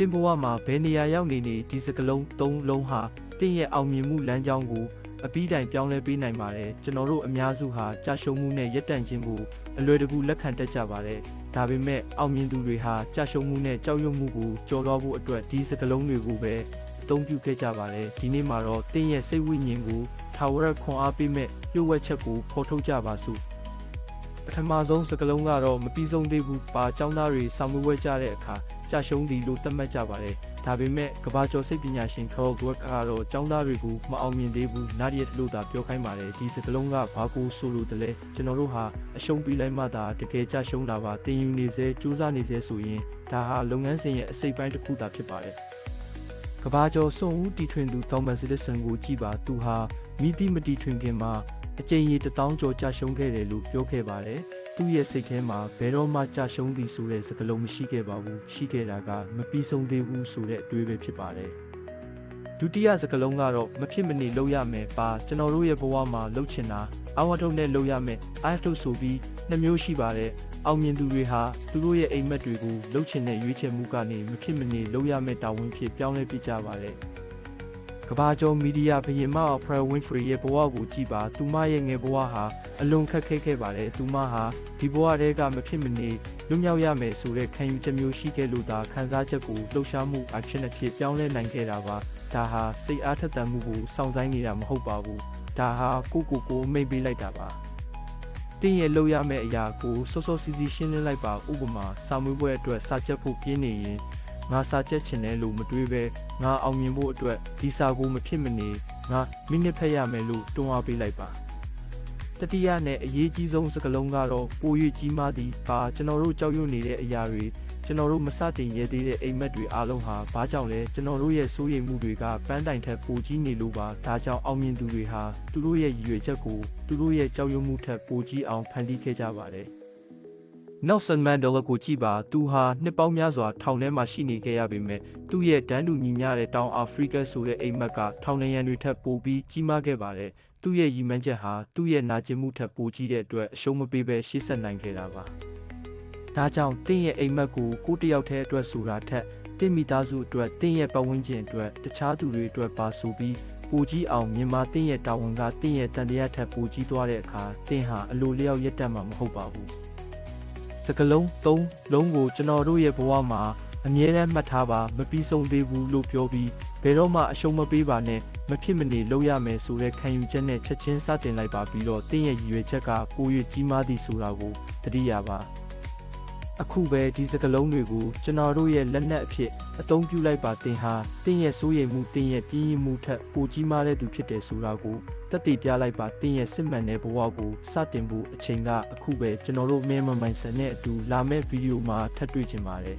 တင်ဘဝမှာဘယ်နေရာရောက်နေနေဒီစကလုံး၃လုံးဟာတင်းရဲ့အောင်မြင်မှုလမ်းကြောင်းကိုအပြီးတိုင်ပြောင်းလဲပေးနိုင်ပါတယ်ကျွန်တော်တို့အများစုဟာကြာရှုံးမှုနဲ့ရက်တန့်ခြင်းကိုအလွယ်တကူလက်ခံတတ်ကြပါတယ်ဒါပေမဲ့အောင်မြင်သူတွေဟာကြာရှုံးမှုနဲ့ကြောက်ရွံ့မှုကိုကျော်လွှားဖို့အတွက်ဒီစကလုံးတွေကိုပဲအသုံးပြုခဲ့ကြပါတယ်ဒီနေ့မှာတော့တင်းရဲ့စိတ်ဝိညာဉ်ကိုထာဝရခွန်အားပေးမဲ့ပြုတ်ဝက်ချက်ကိုဖော်ထုတ်ကြပါစို့ပထမဆုံးစကလုံးကတော့မပြီးဆုံးသေးဘူးပါအကြောင်းသားတွေစာမွေးပွဲကြတဲ့အခါ ကြာရှုံးသည်လို့သတ်မှတ်ကြပါတယ်ဒါပေမဲ့ကဘာကျော်စိတ်ပညာရှင် Carol Dweck ကတော့အကြောင်းသားတွေကိုမအောင်မြင်သေးဘူးနာရီရက်လို့သာပြောခိုင်းပါတယ်ဒီစကလုံးကဘာကိုဆိုလို့တလဲကျွန်တော်တို့ဟာအရှုံးပြီးလိုက်မှသာတကယ်ကြာရှုံးတာပါတင်ယူနေစေစူးစမ်းနေစေဆိုရင်ဒါဟာလုပ်ငန်းစဉ်ရဲ့အစိတ်ပိုင်းတစ်ခုသာဖြစ်ပါတယ်ကဘာကျော်စွန်ဦးတီထွင်သူ Thomas Edison ကိုကြည့်ပါသူဟာမိတိမတီထွင်ခင်မှာအကြိမ်ရေတစ်တောင်းကျော်ကြာရှုံးခဲ့တယ်လို့ပြောခဲ့ပါတယ်။ သူ့ရဲ့စိတ်ထဲမှာဘယ်တော့မှကြာရှုံးသည်ဆိုတဲ့စကားလုံးမရှိခဲ့ပါဘူး။ရှိခဲ့တာကမပြီးဆုံးသေးဘူးဆိုတဲ့အတွေးပဲဖြစ်ပါတယ်။ဒုတိယစကားလုံးကတော့မဖြစ်မနေလုပ်ရမယ်ပါကျွန်တော်တို့ရဲ့ဘဝမှာလုပ်ချင်တာအဝတ်ထုတ်နဲ့လုပ်ရမယ် I have to ဆိုပြီးနှစ်မျိုးရှိပါတယ်။အောင်မြင်သူတွေဟာသူတို့ရဲ့အိမ်မက်တွေကိုလုပ်ချင်တဲ့ရွေးချယ်မှုကနေမဖြစ်မနေလုပ်ရမယ်တာဝန်ဖြစ်ပြောင်းလဲပြကြပါတယ်။ ကဘာကျော်မီဒီယာဘရင်မအဖရဝင်းဖရီရဲ့ဘဝကိုကြည့်ပါသူမရဲ့ငယ်ဘဝဟာအလွန်ခက်ခဲခဲ့ပါတယ်သူမဟာဒီဘဝတည်းကမဖြစ်မနေလွတ်မြောက်ရမယ်ဆိုတဲ့ခံယူချက်မျိုးရှိခဲ့လို့သာခံစားချက်ကိုလှုပ်ရှားမှု action အဖြစ်ပြောင်းလဲနိုင်ခဲ့တာပါဒါဟာစိတ်အားထက်သန်မှုကိုစောင့်ဆိုင်နေတာမဟုတ်ပါဘူးဒါဟာကိုကိုကိုမိတ်ပေးလိုက်တာပါတင်းရဲ့လှုပ်ရမယ့်အရာကိုစောစောစီစီရှင်းလင်းလိုက်ပါဥပမာစာမွေးပွဲအတွက်စာချက်ဖို့ပြင်းနေရင် ငါစာချက်ချင်တယ်လို့မတွေးပဲငါအောင်မြင်ဖို့အတွက်ဒီစာကိုမဖြစ်မနေငါမိနစ်ဖက်ရမယ်လို့တွန်းအားပေးလိုက်ပါတတိယနဲ့အရေးကြီးဆုံးစကားလုံးကတော့ပို၍ကြီးမားသည်ပါကျွန်တော်တို့ကြောက်ရွံ့နေတဲ့အရာတွေကျွန်တော်တို့မစတင်ရသေးတဲ့အိမ်မက်တွေအားလုံးဟာဘာကြောင့်လဲကျွန်တော်တို့ရဲ့စိုးရိမ်မှုတွေကပန်းတိုင်ထက်ပိုကြီးနေလို့ပါဒါကြောင့်အောင်မြင်သူတွေဟာသူတို့ရဲ့ရည်ရွယ်ချက်ကိုသူတို့ရဲ့ကြောက်ရွံ့မှုထက်ပိုကြီးအောင်ဖန်တီးခဲ့ကြပါတယ် Nelson Mandela ကိုကြည့်ပါသူဟာနှစ်ပေါင်းများစွာထောင်ထဲမှာရှိနေခဲ့ရပေမဲ့သူ့ရဲ့တန်းတူညီမျှတဲ့တောင်အာဖရိကဆိုတဲ့အိမ်မက်ကထောင်နေရန်တွေထက်ပိုပြီးကြီးမားခဲ့ပါတယ်သူ့ရဲ့ရည်မှန်းချက်ဟာသူ့ရဲ့နာကျင်မှုထက်ပိုကြီးတဲ့အတွက်အရှုံးမပေးဘဲရှေ့ဆက်နိုင်ခဲ့တာပါဒါကြောင့်တင့်ရဲ့အိမ်မက်ကိုကိုယ့်တယောက်တည်းအတွက်ဆိုတာထက်တင့်မိသားစုအတွက်တင့်ရဲ့ပတ်ဝန်းကျင်အတွက်တခြားသူတွေအတွက်ပါဆိုပြီးပိုကြီးအောင်မြန်မာတင့်ရဲ့တာဝန်ကတင့်ရဲ့တန်တရားထက်ပိုကြီးသွားတဲ့အခါတင့်ဟာအလိုလျောက်ရက်တက်မှာမဟုတ်ပါဘူး စကလုံး၃လုံးကိုကျွန်တော်တို့ရဲ့ဘဝမှာအမြဲတမ်းမှတ်ထားပါမပြီးဆုံးသေးဘူးလို့ပြောပြီးဘယ်တော့မှအရှုံးမပေးပါနဲ့မဖြစ်မနေလုပ်ရမယ်ဆိုတဲ့ခံယူချက်နဲ့ချက်ချင်းစတင်လိုက်ပါပြီးတော့တင်းရဲ့ရည်ရွယ်ချက်ကပို၍ကြီးမားသည်ဆိုတာကိုသတိရပါ အခုပဲဒီစကလုံးတွေကိုကျွန်တော်တို့ရဲ့လက်နက်အဖြစ်အသုံးပြုလိုက်ပါတင်ဟာတင်းရဲ့စိုးရိမ်မှုတင်းရဲ့ပြင်းရင်မှုထက်ပိုကြီးမားတဲ့သူဖြစ်တယ်ဆိုတာကိုတက်တည်ပြလိုက်ပါတင်းရဲ့စစ်မှန်တဲ့ဘဝကိုစတင်ဖို့အချိန်ကအခုပဲကျွန်တော်တို့မဲမမိုင်ဆန်နဲ့အတူလာမယ့်ဗီဒီယိုမှာထပ်တွေ့ကြပါတယ်